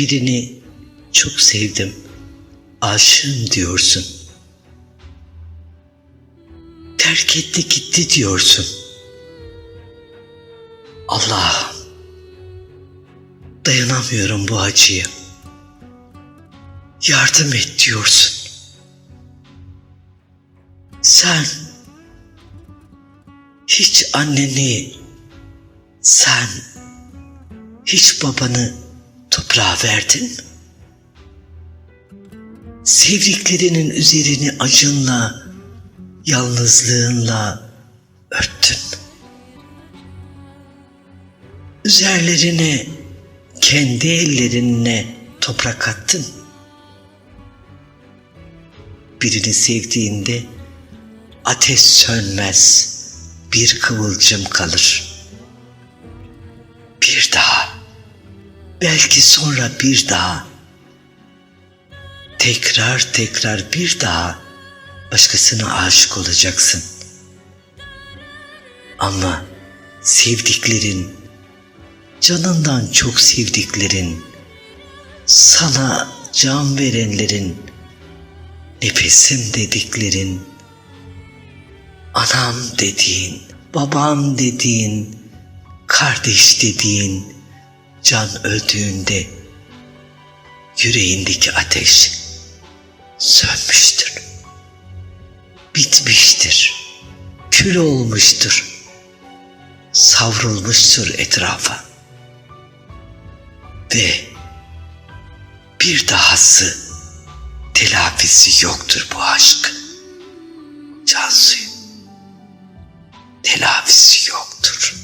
Birini çok sevdim, aşığım diyorsun. Terk etti gitti diyorsun. Allah'ım, dayanamıyorum bu acıya. Yardım et diyorsun. Sen hiç anneni, sen hiç babanı toprağa verdin mi? Sevdiklerinin üzerini acınla, yalnızlığınla örttün mü? Üzerlerine kendi ellerinle toprak attın. Birini sevdiğinde ateş sönmez, bir kıvılcım kalır. Belki sonra bir daha, tekrar tekrar bir daha başkasına aşık olacaksın. Ama sevdiklerin, canından çok sevdiklerin, sana can verenlerin, nefesim dediklerin, anam dediğin, babam dediğin, kardeş dediğin, can öldüğünde yüreğindeki ateş sönmüştür. Bitmiştir. Kül olmuştur. Savrulmuştur etrafa. Ve bir dahası telafisi yoktur bu aşk. Cansu'yu telafisi yoktur.